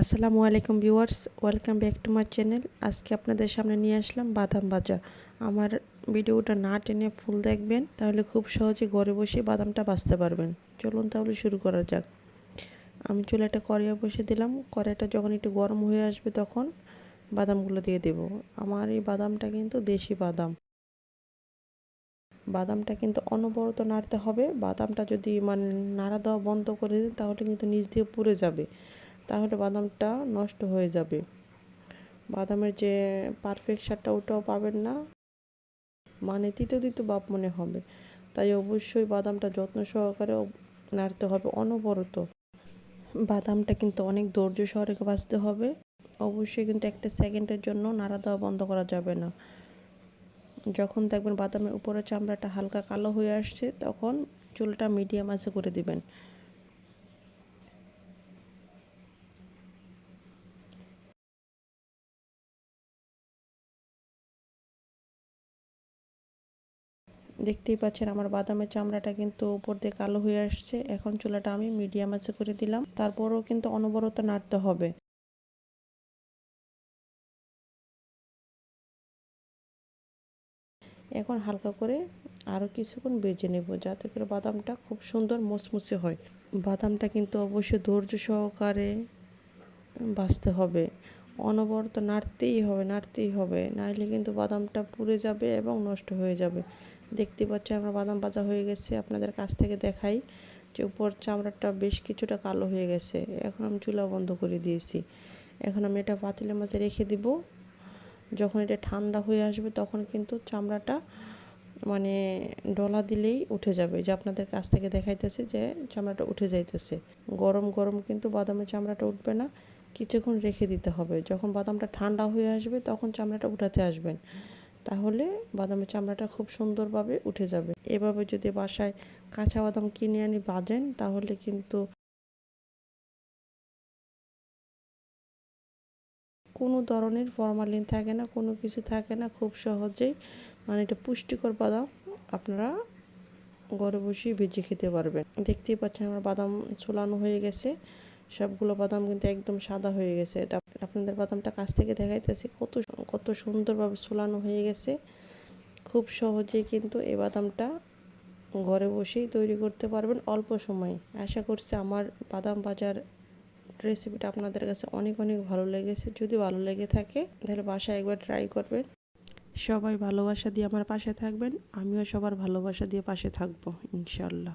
আসসালামু আলাইকুম viewers, welcome back to my channel. আজকে আপনাদের সামনে নিয়ে আসলাম বাদাম ভাজা। আমার ভিডিওটা না টেনে ফুল দেখবেন, তাহলে খুব সহজে ঘরে বসে বাদামটা বাঁচতে পারবেন। চলুন তাহলে শুরু করা যাক। আমি চুলাটা কড়াইয়া বসে দিলাম। কড়াইটা যখন একটু গরম হয়ে আসবে তখন বাদামগুলো দিয়ে দেব। আমার এই বাদামটা কিন্তু দেশি বাদাম। বাদামটা কিন্তু অনবরত নাড়তে হবে। বাদামটা যদি মানে নাড়া দেওয়া বন্ধ করে দিন, তাহলে কিন্তু নিচ দিয়ে পুড়ে যাবে। তাহলে বাদামটা নষ্ট হয়ে যাবে। বাদামের যে পারফেক্ট সারটা ওটাও পাবেন না। মানে তিতো তিতো বাপ মনে হবে। তাই অবশ্যই বাদামটা যত্ন সহকারে নাড়তে হবে অনবরত। বাদামটা কিন্তু অনেক ধৈর্য সহকারে বাঁচতে হবে। অবশ্যই কিন্তু একটা সেকেন্ডের জন্য নাড়া দেওয়া বন্ধ করা যাবে না। যখন দেখবেন বাদামের উপরে চামড়াটা হালকা কালো হয়ে আসছে, তখন চুলটা মিডিয়াম আছে করে দিবেন। দেখতেই পাচ্ছেন আমার বাদামের চামড়াটা কিন্তু উপর দিয়ে কালো হয়ে আসছে। এখন চুলাটা আমি মিডিয়াম আছে করে দিলাম। তারপরও কিন্তু অনবরত নাড়তে হবে। এখন হালকা করে আরও কিছুক্ষণ বেজে নেব যাতে করে বাদামটা খুব সুন্দর মুসমুসে হয়। বাদামটা কিন্তু অবশ্যই ধৈর্য সহকারে বাঁচতে হবে। অনবরত নাড়তেই হবে নাড়তেই হবে। নাহলে কিন্তু বাদামটা পুড়ে যাবে এবং নষ্ট হয়ে যাবে। দেখতে পাচ্ছি আমরা বাদাম ভাজা হয়ে গেছে, আপনাদের কাছ থেকে দেখাই। যে উপর চামড়াটা বেশ কিছুটা কালো হয়ে গেছে, এখন আমি চুলা বন্ধ করে দিয়েছি। এখন আমি এটা পাতিলের মাঝে রেখে দিব। যখন এটা ঠান্ডা হয়ে আসবে তখন কিন্তু চামড়াটা মানে ডলা দিলেই উঠে যাবে। যে আপনাদের কাছ থেকে দেখাইতেছে যে চামড়াটা উঠে যাইতেছে। গরম গরম কিন্তু বাদামের চামড়াটা উঠবে না, কিছুক্ষণ রেখে দিতে হবে। যখন বাদামটা ঠান্ডা হয়ে আসবে তখন চামড়াটা উঠাতে আসবেন। তাহলে বাদামের চামড়াটা খুব সুন্দরভাবে উঠে যাবে। এভাবে যদি বাসায় কাঁচা বাদাম কিনে আনি বাজেন, তাহলে কিন্তু কোনো ধরনের ফরমালিন থাকে না, কোনো কিছু থাকে না। খুব সহজেই মানে এটা পুষ্টিকর বাদাম আপনারা ঘরে বসেই ভেজে খেতে পারবেন। দেখতেই পাচ্ছেন আমার বাদাম চুলানো হয়ে গেছে। সবগুলো বাদাম কিন্তু একদম সাদা হয়ে গেছে। এটা আপনাদের বাদামটা কাছ থেকে দেখাইতেছি। কত কত সুন্দরভাবে চুলানো হয়ে গেছে। খুব সহজেই কিন্তু এই বাদামটা ঘরে বসেই তৈরি করতে পারবেন অল্প সময়ে। আশা করছি আমার বাদাম বাজার রেসিপিটা আপনাদের কাছে অনেক অনেক ভালো লেগেছে। যদি ভালো লেগে থাকে, তাহলে বাসায় একবার ট্রাই করবেন। সবাই ভালোবাসা দিয়ে আমার পাশে থাকবেন। আমিও সবার ভালোবাসা দিয়ে পাশে থাকব ইনশাল্লাহ